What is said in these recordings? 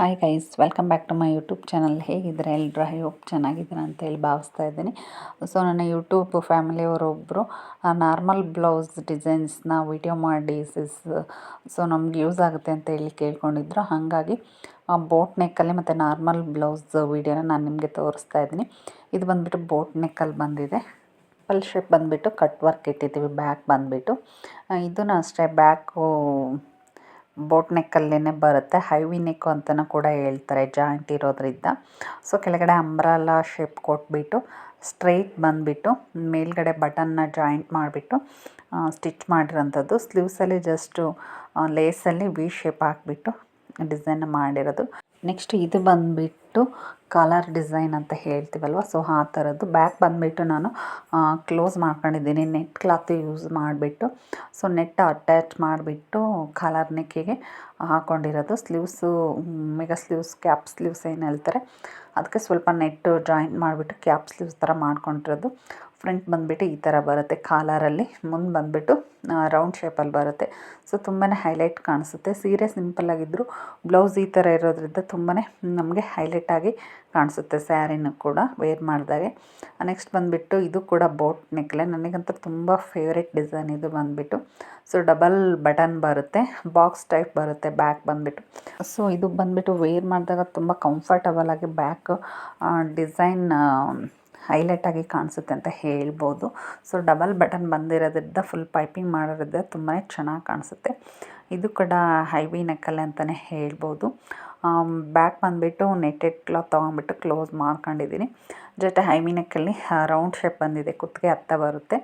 Hi guys welcome back to my YouTube channel ಹೇಗಿದ್ದರೆ ಎಲ್ಲರೂ I hope ಚೆನ್ನಾಗಿದ್ದೀರಾ ಅಂತೇಳಿ ಭಾವಿಸ್ತಾ ಇದ್ದೀನಿ. ಸೊ ನನ್ನ ಯೂಟ್ಯೂಬ್ ಫ್ಯಾಮಿಲಿಯವರೊಬ್ಬರು ನಾರ್ಮಲ್ ಬ್ಲೌಸ್ ಡಿಸೈನ್ಸ್ನ ವಿಡಿಯೋ ಮಾಡಿ ಸಿಸ್ ಸೊ ನಮ್ಗೆ ಯೂಸ್ ಆಗುತ್ತೆ ಅಂತ ಹೇಳಿ ಕೇಳ್ಕೊಂಡಿದ್ರು. ಹಾಗಾಗಿ ಬೋಟ್ ನೆಕ್ಕಲ್ಲಿ ಮತ್ತು ನಾರ್ಮಲ್ ಬ್ಲೌಸ್ ವೀಡಿಯೋನ ನಾನು ನಿಮಗೆ ತೋರಿಸ್ತಾ ಇದ್ದೀನಿ. ಇದು ಬಂದುಬಿಟ್ಟು ಬೋಟ್ ನೆಕ್ಕಲ್ಲಿ ಬಂದಿದೆ. ಪಲ್ ಶೇಪ್ ಬಂದುಬಿಟ್ಟು ಕಟ್ ವರ್ಕ್ ಇಟ್ಟಿದ್ದೀವಿ ಬ್ಯಾಕ್ ಬಂದುಬಿಟ್ಟು. ಇದನ್ನು ಅಷ್ಟೇ ಬ್ಯಾಕು ಬೋಟ್ ನೆಕ್ಕಲ್ಲೇ ಬರುತ್ತೆ. ಹೈವಿ ನೆಕ್ ಅಂತಲೂ ಕೂಡ ಹೇಳ್ತಾರೆ ಜಾಯಿಂಟ್ ಇರೋದ್ರಿಂದ. ಸೊ, ಕೆಳಗಡೆ ಅಂಬ್ರಲ್ಲ ಶೇಪ್ ಕೊಟ್ಬಿಟ್ಟು, ಸ್ಟ್ರೈಟ್ ಬಂದುಬಿಟ್ಟು, ಮೇಲ್ಗಡೆ ಬಟನ್ನ ಜಾಯಿಂಟ್ ಮಾಡಿಬಿಟ್ಟು ಸ್ಟಿಚ್ ಮಾಡಿರೋಂಥದ್ದು. ಸ್ಲೀವ್ಸಲ್ಲಿ ಜಸ್ಟು ಲೇಸಲ್ಲಿ ವಿ ಶೇಪ್ ಹಾಕ್ಬಿಟ್ಟು, ಡಿಸೈನ್ ಮಾಡಿರೋದು. ನೆಕ್ಸ್ಟ್ ಇದು ಬಂದುಬಿಟ್ಟು ಕಾಲರ್ ಡಿಸೈನ್ ಅಂತ ಹೇಳ್ತೀವಲ್ವ? ಸೊ ಆ ಥರದ್ದು. ಬ್ಯಾಕ್ ಬಂದುಬಿಟ್ಟು ನಾನು ಕ್ಲೋಸ್ ಮಾಡ್ಕೊಂಡಿದ್ದೀನಿ. ನೆಟ್ ಕ್ಲಾತ್ ಯೂಸ್ ಮಾಡಿಬಿಟ್ಟು ಸೊ ನೆಟ್ ಅಟ್ಯಾಚ್ ಮಾಡಿಬಿಟ್ಟು ಕಾಲರ್ ನೆಕ್ಕಿಗೆ ಹಾಕ್ಕೊಂಡಿರೋದು sleeves mega sleeves cap sleeves ಏನು ಹೇಳ್ತಾರೆ? ಅದಕ್ಕೆ ಸ್ವಲ್ಪ ನೆಟ್ಟು ಜಾಯಿಂಟ್ ಮಾಡಿಬಿಟ್ಟು ಕ್ಯಾಪ್ ಸ್ಲೀವ್ಸ್ ಥರ ಮಾಡ್ಕೊಂಡಿರೋದು. ಫ್ರಂಟ್ ಬಂದುಬಿಟ್ಟು ಈ ಥರ ಬರುತ್ತೆ ಕಾಲರಲ್ಲಿ. ಮುಂದೆ ಬಂದುಬಿಟ್ಟು ರೌಂಡ್ ಶೇಪಲ್ಲಿ ಬರುತ್ತೆ. ಸೊ ತುಂಬಾ ಹೈಲೈಟ್ ಕಾಣಿಸುತ್ತೆ. ಸೀರೆ ಸಿಂಪಲ್ಲಾಗಿದ್ದರೂ ಬ್ಲೌಸ್ ಈ ಥರ ಇರೋದ್ರಿಂದ ತುಂಬಾ ನಮಗೆ ಹೈಲೈಟಾಗಿ ಕಾಣಿಸುತ್ತೆ ಸ್ಯಾರಿನೂ ಕೂಡ ವೇರ್ ಮಾಡಿದಾಗೆ. ನೆಕ್ಸ್ಟ್ ಬಂದುಬಿಟ್ಟು ಇದು ಕೂಡ ಬೋಟ್ ನೆಕ್ಲೆ ನನಗಂತೂ ತುಂಬ ಫೇವ್ರೆಟ್ ಡಿಸೈನ್ ಇದು ಬಂದುಬಿಟ್ಟು. ಸೊ ಡಬಲ್ ಬಟನ್ ಬರುತ್ತೆ. ಬಾಕ್ಸ್ ಟೈಪ್ ಬರುತ್ತೆ ಬ್ಯಾಕ್ ಬಂದುಬಿಟ್ಟು. ಸೊ, ಇದು ಬಂದುಬಿಟ್ಟು ವೇರ್ ಮಾಡಿದಾಗ ತುಂಬ ಕಂಫರ್ಟಬಲ್ ಆಗಿ ಬ್ಯಾಕ್ ಡಿಸೈನ್ ಹೈಲೈಟಾಗಿ ಕಾಣಿಸುತ್ತೆ ಅಂತ ಹೇಳ್ಬೋದು. ಸೊ ಡಬಲ್ ಬಟನ್ ಬಂದಿರೋದ್ರಿಂದ ಫುಲ್ ಪೈಪಿಂಗ್ ಮಾಡಿರೋದ್ರಿಂದ ತುಂಬಾ ಚೆನ್ನಾಗಿ ಕಾಣಿಸುತ್ತೆ. ಇದು ಕೂಡ ಹೈವಿ ನೆಕ್ಕಲ್ಲೇ ಅಂತಲೇ ಹೇಳ್ಬೋದು. ಬ್ಯಾಕ್ ಬಂದುಬಿಟ್ಟು ನೆಟ್ಟೆಡ್ ಕ್ಲಾತ್ ತೊಗೊಂಬಿಟ್ಟು ಕ್ಲೋಸ್ ಮಾಡ್ಕೊಂಡಿದ್ದೀನಿ. ಜೊತೆ ಹೈಮಿನಕ್ಕಲ್ಲಿ ರೌಂಡ್ ಶೇಪ್ ಬಂದಿದೆ. ಕುತ್ತಿಗೆ ಹತ್ತ ಬರುತ್ತೆ.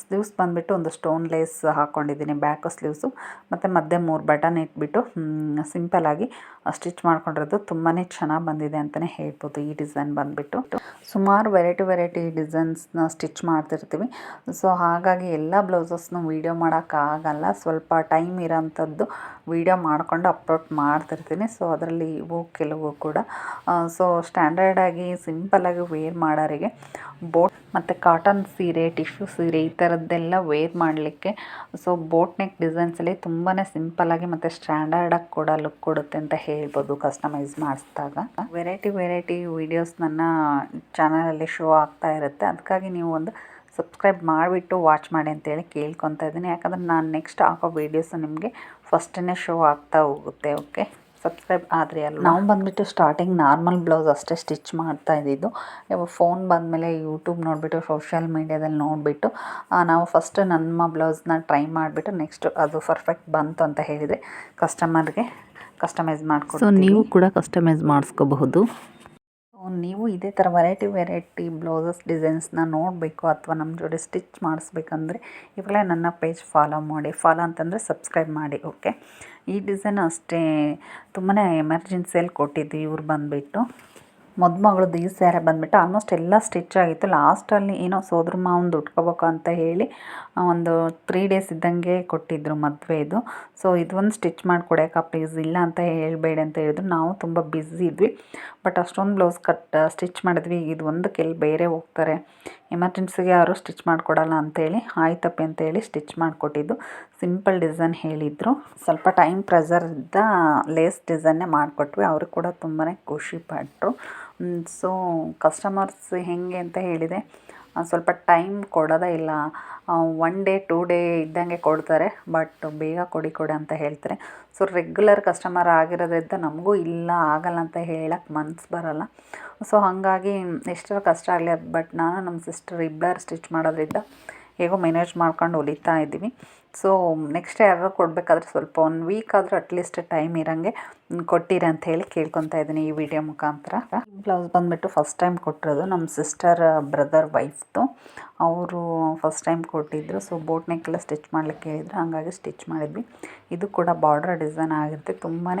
ಸ್ಲೀವ್ಸ್ ಬಂದುಬಿಟ್ಟು ಒಂದು ಸ್ಟೋನ್ ಲೇಸ್ ಹಾಕ್ಕೊಂಡಿದ್ದೀನಿ ಬ್ಯಾಕು ಸ್ಲೀವ್ಸು ಮತ್ತು ಮಧ್ಯೆ ಮೂರು ಬಟನ್ ಇಟ್ಬಿಟ್ಟು ಸಿಂಪಲಾಗಿ ಸ್ಟಿಚ್ ಮಾಡ್ಕೊಂಡಿರೋದು ತುಂಬಾ ಚೆನ್ನಾಗಿ ಬಂದಿದೆ ಅಂತಲೇ ಹೇಳ್ಬೋದು ಈ ಡಿಸೈನ್ ಬಂದುಬಿಟ್ಟು. ಸುಮಾರು ವೆರೈಟಿ ವೆರೈಟಿ ಡಿಸೈನ್ಸ್ನ ಸ್ಟಿಚ್ ಮಾಡ್ತಿರ್ತೀವಿ. ಸೊ ಹಾಗಾಗಿ ಎಲ್ಲ ಬ್ಲೌಸಸ್ನು ವೀಡಿಯೋ ಮಾಡೋಕ್ಕಾಗಲ್ಲ ಸ್ವಲ್ಪ ಟೈಮ್ ಇರೋಂಥದ್ದು ವೀಡಿಯೋ ಮಾಡಿಕೊಂಡು ಅಪ್ಲೋಡ್ ಮಾಡ್ತಿರ್ತೀನಿ. ಸೊ ಅದರಲ್ಲಿ ಇವು ಕೆಲವು ಕೂಡ. ಸೊ ಸ್ಟ್ಯಾಂಡರ್ಡಾಗಿ ಸಿಂಪಲ್ಲಾಗಿ ವೇರ್ ಮಾಡೋರಿಗೆ ಬೋಟ್ ಮತ್ತು ಕಾಟನ್ ಸೀರೆ ಟಿಶ್ಯೂ ಸೀರೆ ಈ ಥರದ್ದೆಲ್ಲ ವೇರ್ ಮಾಡಲಿಕ್ಕೆ ಸೊ ಬೋಟ್ ನೆಕ್ ಡಿಸೈನ್ಸಲ್ಲಿ ತುಂಬಾ ಸಿಂಪಲ್ಲಾಗಿ ಮತ್ತು ಸ್ಟ್ಯಾಂಡರ್ಡಾಗಿ ಕೂಡ ಲುಕ್ ಕೊಡುತ್ತೆ ಅಂತ ಹೇಳ್ಬೋದು ಕಸ್ಟಮೈಸ್ ಮಾಡಿಸಿದಾಗ. ವೆರೈಟಿ ವೆರೈಟಿ ವೀಡಿಯೋಸ್ ನನ್ನ ಚಾನಲಲ್ಲಿ ಶೋ ಆಗ್ತಾ ಇರುತ್ತೆ. ಅದಕ್ಕಾಗಿ ನೀವು ಒಂದು ಸಬ್ಸ್ಕ್ರೈಬ್ ಮಾಡಿಬಿಟ್ಟು ವಾಚ್ ಮಾಡಿ ಅಂತೇಳಿ ಕೇಳ್ಕೊತ ಇದ್ದೀನಿ. ಯಾಕಂದರೆ ನಾನು ನೆಕ್ಸ್ಟ್ ಹಾಕೋ ವೀಡಿಯೋಸು ನಿಮಗೆ ಫಸ್ಟೇ ಶೋ ಆಗ್ತಾ ಹೋಗುತ್ತೆ ಓಕೆ ಸಬ್ಸ್ಕ್ರೈಬ್ ಆದರೆ ಅಲ್ಲ ನಾವು ಬಂದುಬಿಟ್ಟು ಸ್ಟಾರ್ಟಿಂಗ್ ನಾರ್ಮಲ್ ಬ್ಲೌಸ್ ಅಷ್ಟೇ ಸ್ಟಿಚ್ ಮಾಡ್ತಾ ಇದ್ದಿದ್ದು. ಇವಾಗ ಫೋನ್ ಬಂದಮೇಲೆ ಯೂಟ್ಯೂಬ್ ನೋಡಿಬಿಟ್ಟು ಸೋಷಿಯಲ್ ಮೀಡ್ಯಾದಲ್ಲಿ ನೋಡಿಬಿಟ್ಟು ನಾವು ಫಸ್ಟ್ ನಮ್ಮ ಬ್ಲೌಸ್ನ ಟ್ರೈ ಮಾಡಿಬಿಟ್ಟು ನೆಕ್ಸ್ಟ್ ಅದು ಪರ್ಫೆಕ್ಟ್ ಬಂತು ಅಂತ ಹೇಳಿದೆ. ಕಸ್ಟಮರ್ಗೆ ಕಸ್ಟಮೈಸ್ ಮಾಡಿಕೊಡ್ತೀವಿ. ಸೊ ನೀವು ಕೂಡ ಕಸ್ಟಮೈಸ್ ಮಾಡಿಸ್ಕೋಬಹುದು. ನೀವು ಇದೇ ಥರ ವೆರೈಟಿ ವೆರೈಟಿ ಬ್ಲೌಸಸ್ ಡಿಸೈನ್ಸ್ನ ನೋಡಬೇಕು ಅಥವಾ ನಮ್ಮ ಜೋಡಿ ಸ್ಟಿಚ್ ಮಾಡಿಸ್ಬೇಕಂದ್ರೆ ಇವಾಗಲೇ ನನ್ನ ಪೇಜ್ ಫಾಲೋ ಮಾಡಿ. ಫಾಲೋ ಅಂತಂದರೆ ಸಬ್ಸ್ಕ್ರೈಬ್ ಮಾಡಿ ಓಕೆ ಈ ಡಿಸೈನ್ ಅಷ್ಟೇ ತುಂಬಾ ಎಮರ್ಜೆನ್ಸಿಯಲ್ಲಿ ಕೊಟ್ಟಿದ್ದು ಇವ್ರು ಬಂದುಬಿಟ್ಟು. ಮದುಮಗಳದ್ದು ಈ ಸ್ಯಾರೆ ಬಂದ್ಬಿಟ್ಟು ಆಲ್ಮೋಸ್ಟ್ ಎಲ್ಲ ಸ್ಟಿಚ್ ಆಗಿತ್ತು. ಲಾಸ್ಟಲ್ಲಿ ಏನೋ ಸೋದ್ರ ಮಾವನ ಉಟ್ಕೋಬೇಕು ಅಂತ ಹೇಳಿ ಒಂದು ತ್ರೀ ಡೇಸ್ ಇದ್ದಂಗೆ ಕೊಟ್ಟಿದ್ದರು ಮದುವೆದು ಸೊ ಇದೊಂದು ಸ್ಟಿಚ್ ಮಾಡಿಕೊಡಕ್ಕ ಪ್ಲೀಸ್ ಇಲ್ಲ ಅಂತ ಹೇಳಬೇಡಿ ಅಂತ ಹೇಳಿದ್ರು. ನಾವು ತುಂಬ ಬ್ಯುಸಿ ಇದ್ವಿ. ಬಟ್ ಅಷ್ಟೊಂದು ಬ್ಲೌಸ್ ಕಟ್ ಸ್ಟಿಚ್ ಮಾಡಿದ್ವಿ. ಇದು ಒಂದಕ್ಕೆ ಎಲ್ಲಿ ಬೇರೆ ಹೋಗ್ತಾರೆ. ಎಮರ್ಜೆನ್ಸಿಗೆ ಯಾರು ಸ್ಟಿಚ್ ಮಾಡಿಕೊಡಲ್ಲ ಅಂತೇಳಿ, ಆಯ್ತಪ್ಪಿ ಅಂತೇಳಿ ಸ್ಟಿಚ್ ಮಾಡಿಕೊಟ್ಟಿದ್ದು. ಸಿಂಪಲ್ ಡಿಸೈನ್ ಹೇಳಿದರು. ಸ್ವಲ್ಪ ಟೈಮ್ ಪ್ರೆಸರ್ ಇದ್ದ ಲೇಸ್ ಡಿಸೈನ್ನೇ ಮಾಡಿಕೊಟ್ವಿ. ಅವರು ಕೂಡ ತುಂಬಾ ಖುಷಿಪಟ್ಟರು ಸೊ, ಕಸ್ಟಮರ್ಸ್ ಹೇಗೆ ಅಂತ ಹೇಳಿದೆ. ಸ್ವಲ್ಪ ಟೈಮ್ ಕೊಡೋದೇ ಇಲ್ಲ. ಒನ್ ಡೇ ಟೂ ಡೇ ಇದ್ದಂಗೆ ಕೊಡ್ತಾರೆ. ಬಟ್ ಬೇಗ ಕೊಡಿ ಕೊಡಿ ಅಂತ ಹೇಳ್ತಾರೆ. ಸೊ ರೆಗ್ಯುಲರ್ ಕಸ್ಟಮರ್ ಆಗಿರೋದ್ರಿಂದ ನಮಗೂ ಇಲ್ಲ, ಆಗಲ್ಲ ಅಂತ ಹೇಳಕ್ಕೆ ಮನ್ಸು ಬರೋಲ್ಲ. ಸೊ ಹಾಗಾಗಿ ಎಷ್ಟರ ಕಷ್ಟ ಆಗಲಿ ಬಟ್ ನಾನು ನಮ್ಮ ಸಿಸ್ಟರ್ ಇಬ್ಬರು ಸ್ಟಿಚ್ ಮಾಡೋದ್ರಿಂದ ಹೇಗೋ ಮ್ಯಾನೇಜ್ ಮಾಡ್ಕೊಂಡು ಹೊಲಿತಾ ಇದ್ದೀವಿ. ಸೊ ನೆಕ್ಸ್ಟ್ ಯಾರು ಕೊಡಬೇಕಾದ್ರೆ ಸ್ವಲ್ಪ ಒನ್ ವೀಕ್ ಆದರೂ ಅಟ್ಲೀಸ್ಟ್ ಟೈಮ್ ಇರೋಂಗೆ ಕೊಟ್ಟಿರಿ ಅಂತ ಹೇಳಿ ಕೇಳ್ಕೊತಾ ಇದ್ದೀನಿ ಈ ವಿಡಿಯೋ ಮುಖಾಂತರ. ಬ್ಲೌಸ್ ಬಂದುಬಿಟ್ಟು ಫಸ್ಟ್ ಟೈಮ್ ಕೊಟ್ಟಿರೋದು ನಮ್ಮ ಸಿಸ್ಟರ್ ಬ್ರದರ್ ವೈಫ್ದು ಅವರು ಫಸ್ಟ್ ಟೈಮ್ ಕೊಟ್ಟಿದ್ದರು ಸೊ ಬೋಟ್ ನೆಕ್ಕೆಲ್ಲ ಸ್ಟಿಚ್ ಮಾಡಲಿಕ್ಕೆ ಹೇಳಿದ್ರು. ಹಾಗಾಗಿ ಸ್ಟಿಚ್ ಮಾಡಿದ್ವಿ. ಇದು ಕೂಡ ಬಾರ್ಡ್ರ್ ಡಿಸೈನ್ ಆಗಿರುತ್ತೆ. ತುಂಬಾ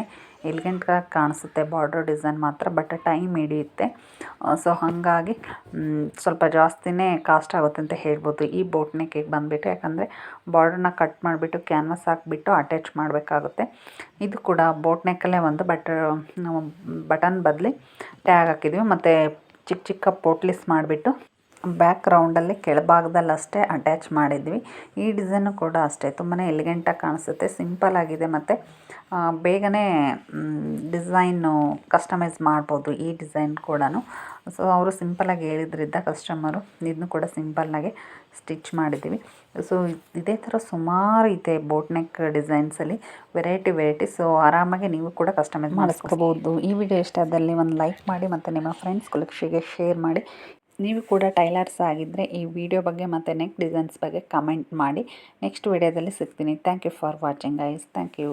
ಎಲಿಗೆಂಟಾಗಿ ಕಾಣಿಸುತ್ತೆ ಬಾರ್ಡ್ರ್ ಡಿಸೈನ್ ಮಾತ್ರ ಬಟ್ ಟೈಮ್ ಹಿಡಿಯುತ್ತೆ. ಸೊ ಹಾಗಾಗಿ ಸ್ವಲ್ಪ ಜಾಸ್ತಿನೇ ಕಾಸ್ಟ್ ಆಗುತ್ತೆ ಅಂತ ಹೇಳ್ಬೋದು ಈ ಬೋಟ್ ನೆಕ್ಕಿಗೆ ಬಂದುಬಿಟ್ಟು. ಯಾಕಂದರೆ ಬಾರ್ಡ್ರನ್ನ ಕಟ್ ಮಾಡಿಬಿಟ್ಟು ಕ್ಯಾನ್ವಸ್ ಹಾಕಿಬಿಟ್ಟು ಅಟ್ಯಾಚ್ ಮಾಡಬೇಕಾಗುತ್ತೆ. ಇದು ಕೂಡ ಬೋಟ್ ನೆಕ್ಕಲ್ಲೇ ಒಂದು ಬಟ್ ಬಟನ್ ಬದಲಿ ಟ್ಯಾಗ್ ಹಾಕಿದ್ವಿ. ಮತ್ತು ಚಿಕ್ಕ ಚಿಕ್ಕ ಪೋಟ್ಲಿಸ್ ಮಾಡಿಬಿಟ್ಟು ಬ್ಯಾಕ್ ರೌಂಡಲ್ಲಿ ಕೆಳಭಾಗದಲ್ಲಿ ಅಷ್ಟೇ ಅಟ್ಯಾಚ್ ಮಾಡಿದ್ವಿ. ಈ ಡಿಸೈನು ಕೂಡ ಅಷ್ಟೇ. ತುಂಬಾ ಎಲಿಗೆಂಟಾಗಿ ಕಾಣಿಸುತ್ತೆ ಸಿಂಪಲ್ ಆಗಿದೆ ಮತ್ತು ಬೇಗನೆ ಡಿಸೈನು ಕಸ್ಟಮೈಸ್ ಮಾಡ್ಬೋದು ಈ ಡಿಸೈನ್ ಕೂಡ ಸೊ ಅವರು ಸಿಂಪಲಾಗಿ ಹೇಳಿದ್ರಿಂದ ಕಸ್ಟಮರು ಇದನ್ನು ಕೂಡ ಸಿಂಪಲ್ಲಾಗಿ ಸ್ಟಿಚ್ ಮಾಡಿದ್ದೀವಿ. ಸೊ ಇದೇ ಥರ ಸುಮಾರು ಇದೆ ಬೋಟ್ ನೆಕ್ ಡಿಸೈನ್ಸಲ್ಲಿ ವೆರೈಟಿ ವೆರೈಟಿ ಸೊ ಆರಾಮಾಗಿ ನೀವು ಕೂಡ ಕಸ್ಟಮೈಸ್ ಮಾಡಿಸ್ಕೋಬೋದು. ಈ ವಿಡಿಯೋ ಇಷ್ಟ ಆದಲ್ಲಿ ಒಂದು ಲೈಕ್ ಮಾಡಿ ಮತ್ತು ನಿಮ್ಮ ಫ್ರೆಂಡ್ಸ್ ಕೊಲಕ್ಷಿಗೆ ಶೇರ್ ಮಾಡಿ. ನೀವು ಕೂಡ ಟೈಲರ್ಸ್ ಆಗಿದ್ದರೆ ಈ ವಿಡಿಯೋ ಬಗ್ಗೆ ಮತ್ತು ನೆಕ್ ಡಿಸೈನ್ಸ್ ಬಗ್ಗೆ ಕಮೆಂಟ್ ಮಾಡಿ. ನೆಕ್ಸ್ಟ್ ವಿಡಿಯೋದಲ್ಲಿ ಸಿಗ್ತೀನಿ. Thank you for watching guys thank you.